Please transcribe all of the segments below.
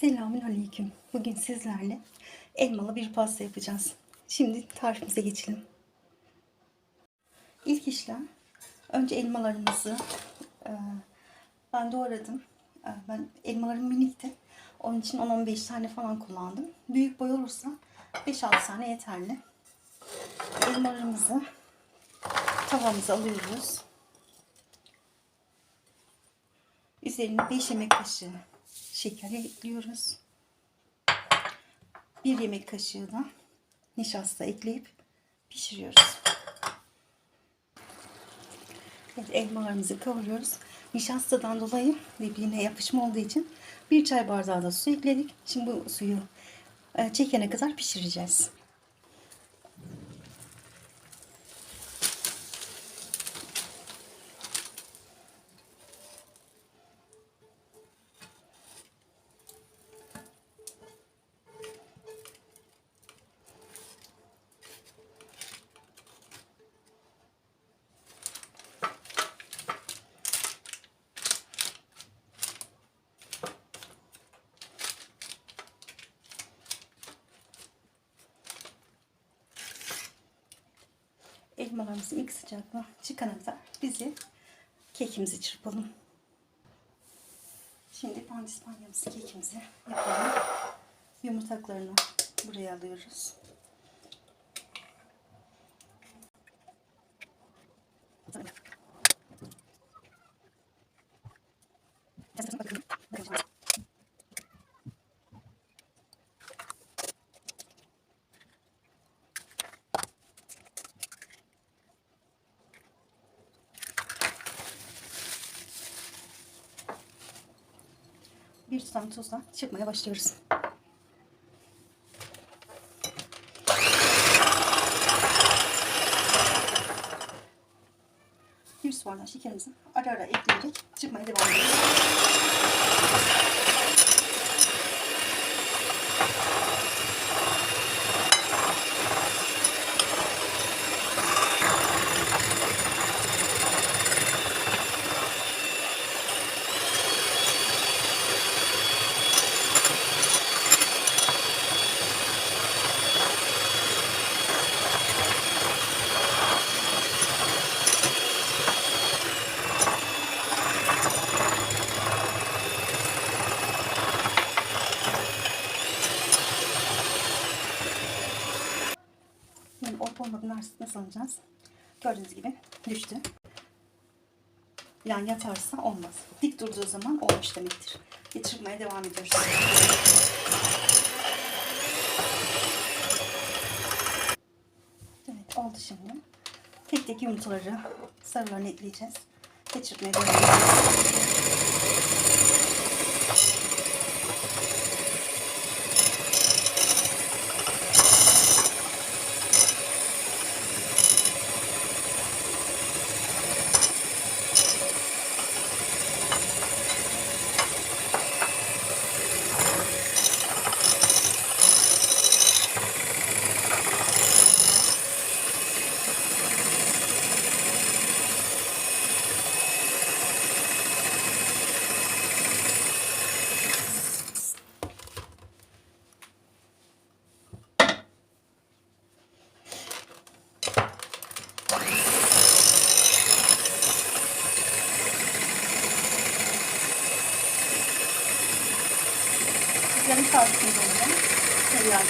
Selamün aleyküm. Bugün sizlerle elmalı bir pasta yapacağız. Şimdi tarifimize geçelim. İlk işlem önce elmalarımızı e, ben doğradım. E, ben elmalarım minikti. Onun için 10-15 tane falan kullandım. Büyük boy olursa 5-6 tane yeterli. Elmalarımızı tavamıza alıyoruz. Üzerine 5 yemek kaşığı şeker ekliyoruz. 1 yemek kaşığı da nişasta ekleyip pişiriyoruz. Evet, elmalarımızı kavuruyoruz. Nişastadan dolayı birbirine yapışma olduğu için bir çay bardağı da su ekledik. Şimdi bu suyu e, çekene kadar pişireceğiz. Elmalarımızın ilk sıcaklığı çıkana kadar bizi kekimizi çırpalım. Şimdi pandispanyamızı kekimizi yapalım. Yumurtaklarını buraya alıyoruz. Bir tutam tuzla çırpmaya başlıyoruz. Bir bardağı şekerimizi ara ara ekleyerek çırpmaya devam ediyoruz. Olup nasıl alacağız? Gördüğünüz gibi düştü. Yani yatarsa olmaz. Dik durduğu zaman olmuş demektir. Geçirmeye devam ediyoruz. Evet oldu şimdi. Tek tek yumurtaları sarılarını ekleyeceğiz. Geçirmeye devam ediyoruz. Yarım saat sonra tereyağı.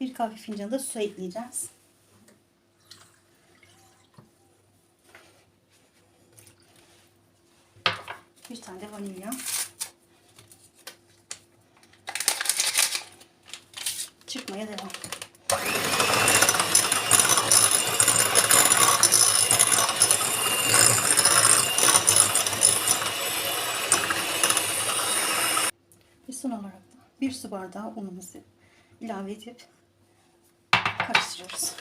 Bir kahve fincanı da su ekleyeceğiz. Bir tane de vanilya. Çıkmaya devam. Ve son olarak da bir su bardağı unumuzu ilave edip karıştırıyoruz.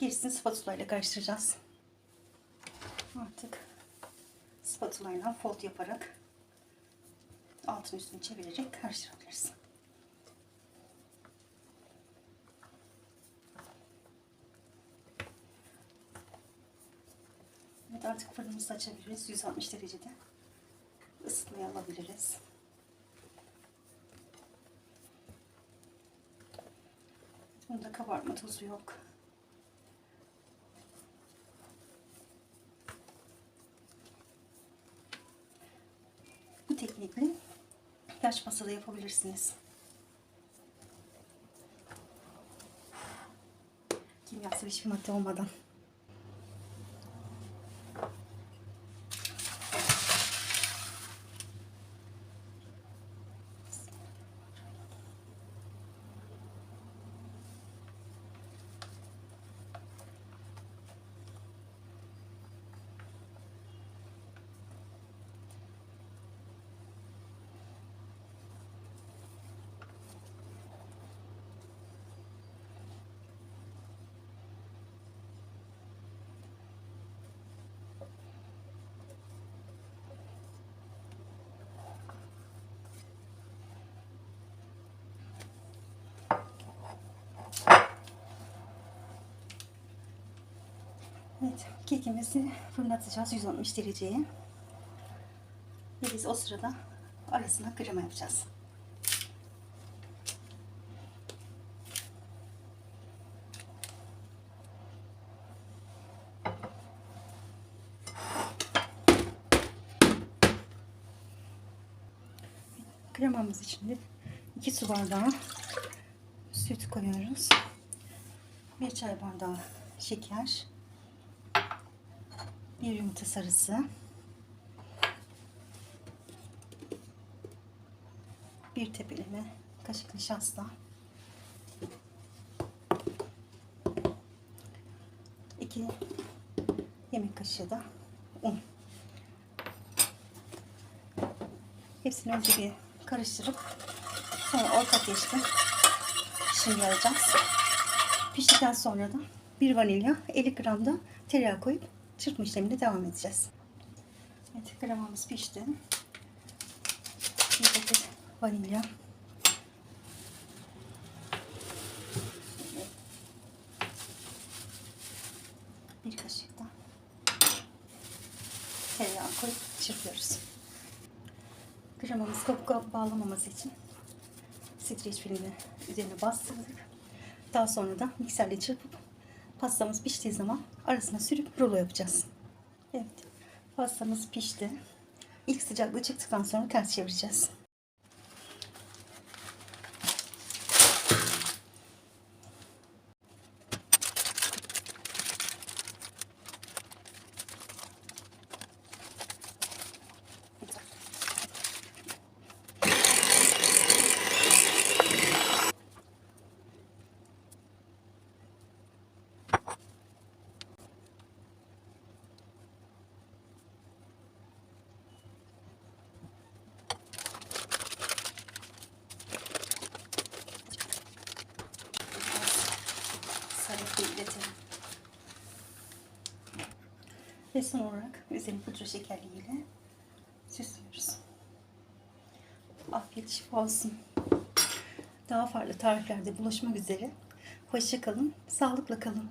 hepsini spatula ile karıştıracağız. Artık spatula ile fold yaparak altın üstünü çevirerek karıştırabiliriz. Evet artık fırınımızı açabiliriz. 160 derecede ısıtmaya alabiliriz. Bunda kabartma tozu yok. Bu teknikle yaş masada yapabilirsiniz. Kimyasal hiçbir madde olmadan. Evet, kekimizi fırlatacağız 160 dereceye. Ve biz o sırada arasına krema yapacağız. Kremamız için de 2 su bardağı süt koyuyoruz. 1 çay bardağı şeker. Bir yumurta sarısı. Bir tepeleme kaşık nişasta. iki yemek kaşığı da un. Hepsini önce bir karıştırıp sonra orta ateşte pişireceğiz. Piştikten sonra da bir vanilya 50 gram da tereyağı koyup çırpma işlemine devam edeceğiz. Evet kremamız pişti. Bir paket vanilya. Bir kaşık da tereyağı koyup çırpıyoruz. Kremamız kabuk kabuk bağlamaması için streç filmi üzerine bastırdık. Daha sonra da mikserle çırpıp pastamız piştiği zaman arasına sürüp rulo yapacağız. Evet. Pastamız pişti. İlk sıcaklığı çıktıktan sonra ters çevireceğiz. Ve son olarak üzerini pudra şekerliğiyle süslüyoruz. Afiyet şifa olsun. Daha farklı tariflerde buluşmak üzere. Hoşça kalın, sağlıkla kalın.